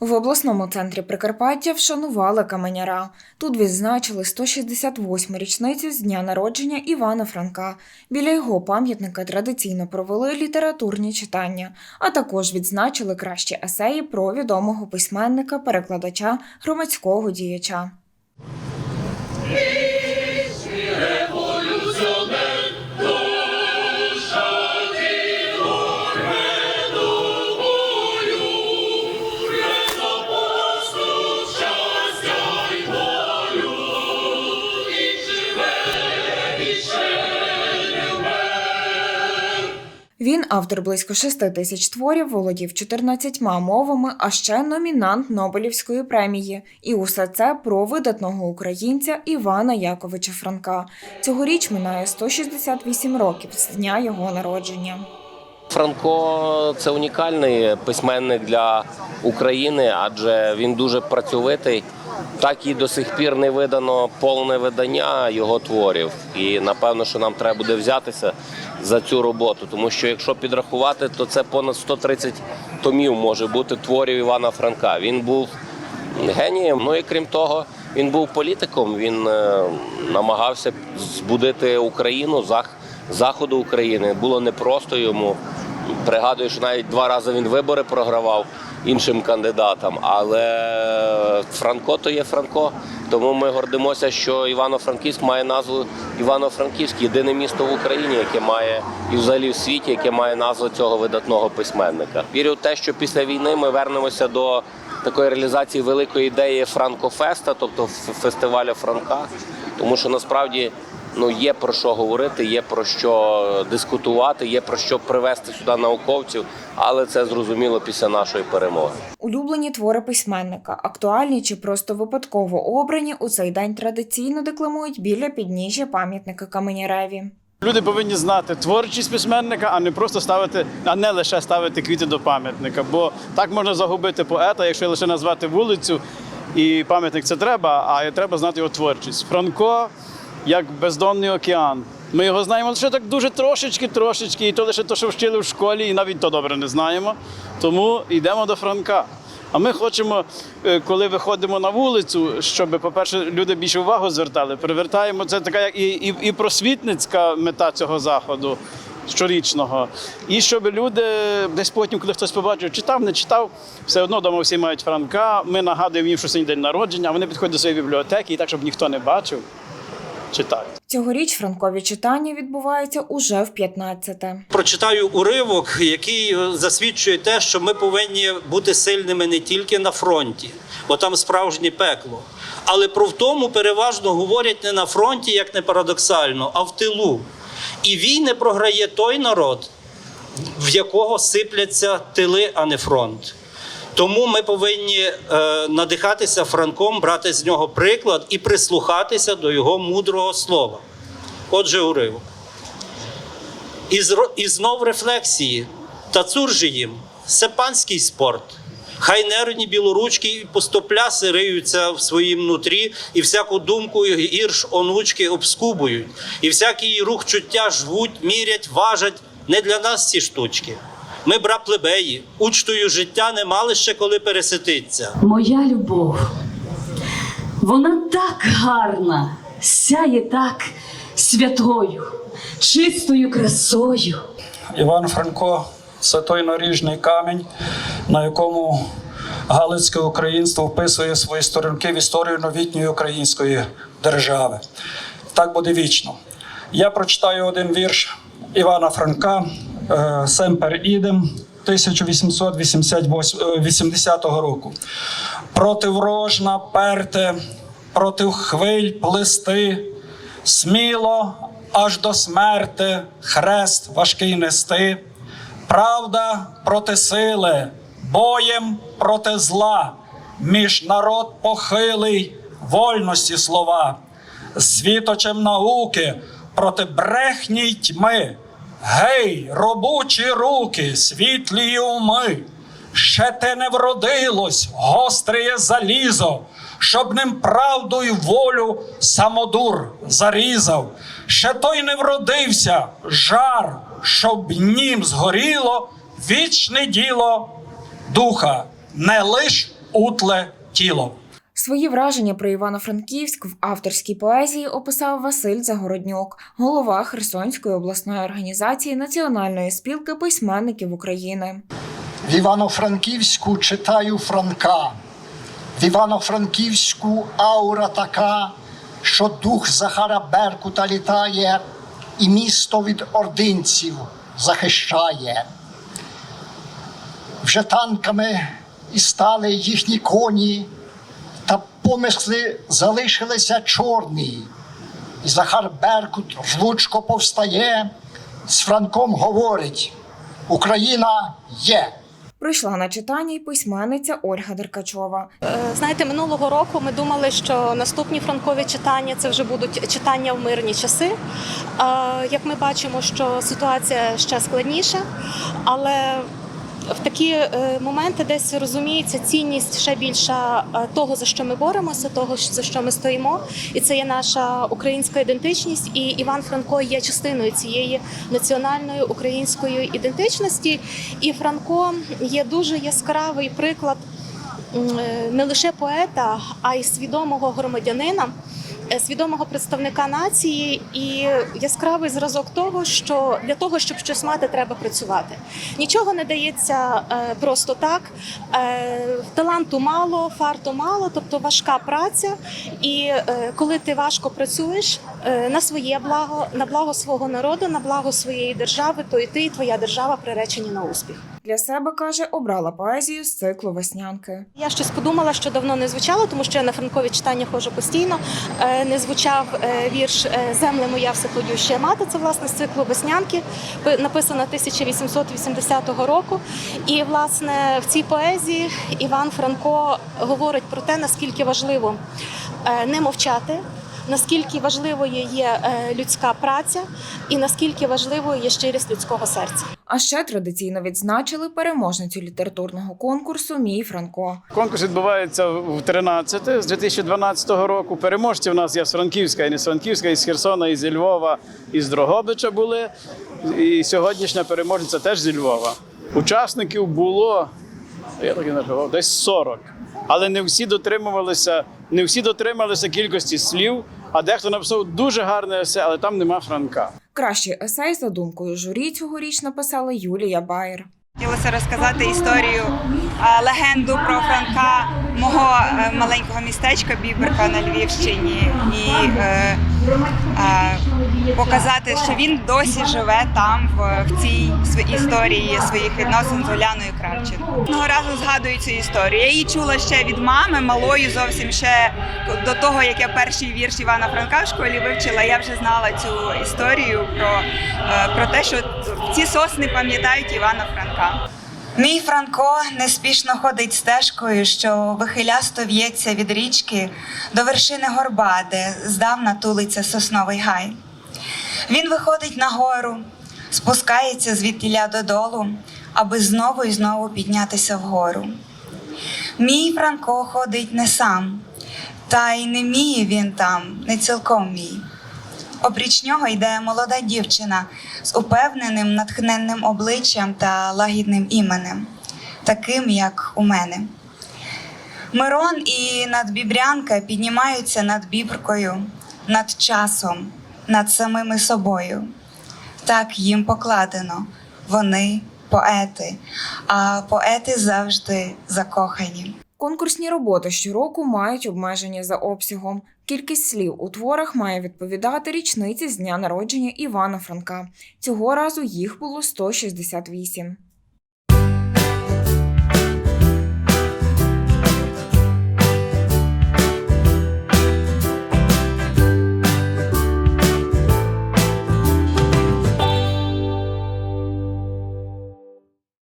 В обласному центрі Прикарпаття вшанували каменяра. Тут відзначили 168 річницю з дня народження Івана Франка. Біля його пам'ятника традиційно провели літературні читання, а також відзначили кращі есеї про відомого письменника, перекладача, громадського діяча. Він автор близько 6 тисяч творів, володів 14 мовами, а ще номінант Нобелівської премії. І усе це про видатного українця Івана Яковича Франка. Цьогоріч минає 168 років з дня його народження. Франко це унікальний письменник для України, адже він дуже працьовитий. Так і до сих пір не видано повне видання його творів. І напевно, що нам треба буде взятися за цю роботу, тому що якщо підрахувати, то це понад 130 томів може бути творів Івана Франка. Він був генієм. Ну і крім того, він був політиком. Він е, намагався збудити Україну, зах, заходу України. Було непросто йому. Пригадую, що навіть два рази він вибори програвав іншим кандидатам. Але Франко то є Франко. Тому ми гордимося, що Івано-Франківськ має назву Івано-Франківськ, єдине місто в Україні, яке має і взагалі в світі, яке має назву цього видатного письменника. Вірю в те, що після війни ми вернемося до такої реалізації великої ідеї Франкофеста, тобто фестивалю Франка, тому що насправді. Ну, є про що говорити, є про що дискутувати, є про що привести сюди науковців, але це зрозуміло після нашої перемоги. Улюблені твори письменника, актуальні чи просто випадково обрані, у цей день традиційно декламують біля підніжжя пам'ятника Каменяреві. Люди повинні знати творчість письменника, а не просто ставити, а не лише ставити квіти до пам'ятника. Бо так можна загубити поета, якщо лише назвати вулицю і пам'ятник це треба, а треба знати його творчість. Франко як бездонний океан. Ми його знаємо лише так дуже трошечки, трошечки, і то лише те, що вчили в школі, і навіть то добре не знаємо. Тому йдемо до Франка. А ми хочемо, е, коли виходимо на вулицю, щоб, по-перше, люди більше увагу звертали. Привертаємо це така як і, і, і просвітницька мета цього заходу щорічного. І щоб люди десь потім, коли хтось побачив, читав, не читав, все одно вдома всі мають Франка. Ми нагадуємо їм, що сьогодні день народження, а вони підходять до своєї бібліотеки і так, щоб ніхто не бачив, читають. Цьогоріч франкові читання відбуваються уже в 15-те. Прочитаю уривок, який засвідчує те, що ми повинні бути сильними не тільки на фронті, бо там справжнє пекло. Але про втому переважно говорять не на фронті, як не парадоксально, а в тилу. І війни програє той народ, в якого сипляться тили, а не фронт. Тому ми повинні е, надихатися Франком, брати з нього приклад і прислухатися до його мудрого слова. Отже, уривок. І, і знов рефлексії. Та цур же їм, це панський спорт. Хай нервні білоручки і пустопляси риються в своїм нутрі, і всяку думку ірш онучки обскубують, і всякий рух чуття жвуть, мірять, важать не для нас ці штучки. Ми, бра плебеї, учтою життя не мали ще коли пересититься. Моя любов, вона так гарна, сяє так святою, чистою красою. Іван Франко це той наріжний камінь, на якому Галицьке українство вписує свої сторінки в історію новітньої української держави. Так буде вічно. Я прочитаю один вірш Івана Франка Семпер Ідем 1880 року. Проти врожна перте, проти хвиль плести, сміло аж до смерти хрест важкий нести, правда проти сили, боєм проти зла, між народ похилий, вольності слова, світочем науки проти брехні тьми. Гей, робочі руки, світлі уми, ще те не вродилось, гостреє залізо, щоб ним правду й волю самодур зарізав. Ще той не вродився жар, щоб нім згоріло вічне діло духа, не лиш утле тіло. Свої враження про Івано-Франківськ в авторській поезії описав Василь Загороднюк, голова Херсонської обласної організації Національної спілки письменників України. В Івано-Франківську читаю Франка. В Івано-Франківську аура така, що дух Захара Беркута літає, і місто від ординців захищає. Вже танками і стали їхні коні, помисли залишилися чорні. І Захар Беркут рвучко повстає, з Франком говорить: Україна є. Прийшла на читання й письменниця Ольга Деркачова. Е, Знаєте, минулого року ми думали, що наступні франкові читання це вже будуть читання в мирні часи. Е, Як ми бачимо, що ситуація ще складніша, але в такі е, моменти десь розуміється цінність ще більша е, того, за що ми боремося, того за що ми стоїмо, і це є наша українська ідентичність. І Іван Франко є частиною цієї національної української ідентичності. І Франко є дуже яскравий приклад е, не лише поета, а й свідомого громадянина, свідомого представника нації і яскравий зразок того, що для того, щоб щось мати, треба працювати. Нічого не дається е, просто так. Е, Таланту мало, фарту мало, тобто важка праця. І е, коли ти важко працюєш е, на своє благо, на благо свого народу, на благо своєї держави, то і ти, і твоя держава приречені на успіх. Для себе каже, обрала поезію з циклу Веснянки. Я щось подумала, що давно не звучало, тому що я на франкові читання ходжу постійно. Е, Не звучав е, вірш е, Земле моя всеплодюща мати. Це власне з циклу Веснянки, пи- написано 1880 року. І власне в цій поезії Іван Франко говорить про те, наскільки важливо не мовчати. Наскільки важливою є е, людська праця, і наскільки важливою є щирість людського серця. А ще традиційно відзначили переможницю літературного конкурсу Мій Франко. Конкурс відбувається в 13 з 2012 року. Переможці в нас є з Франківська, і не з Франківська, і з Херсона, і зі Львова, і з Дрогобича були. І сьогоднішня переможниця теж зі Львова. Учасників було я так і нарахував, десь 40. Але не всі дотримувалися, не всі дотрималися кількості слів, а дехто написав дуже гарне есе, але там нема Франка. Кращий есей за думкою журі цьогоріч написала Юлія Байер. Хотілося розказати історію, е, легенду про Франка мого е, маленького містечка Біберка на Львівщині і е, е, показати, що він досі живе там, в, в цій історії своїх відносин з Оляною Кравченко. Одного разу згадую цю історію. Я її чула ще від мами, малою зовсім ще до того, як я перший вірш Івана Франка в школі вивчила. Я вже знала цю історію про, е, про те, що ці сосни пам'ятають Івана Франка. Мій Франко неспішно ходить стежкою, що вихилясто в'ється від річки до вершини горба, де здавна тулиться сосновий гай. Він виходить на гору, спускається звідтіля додолу, аби знову і знову піднятися вгору. Мій Франко ходить не сам, та й не мій він там, не цілком мій. Обріч нього йде молода дівчина з упевненим, натхненним обличчям та лагідним іменем, таким, як у мене. Мирон і надбібрянка піднімаються над бібркою, над часом, над самими собою. Так їм покладено. Вони поети, а поети завжди закохані. Конкурсні роботи щороку мають обмеження за обсягом. Кількість слів у творах має відповідати річниці з дня народження Івана Франка. Цього разу їх було 168.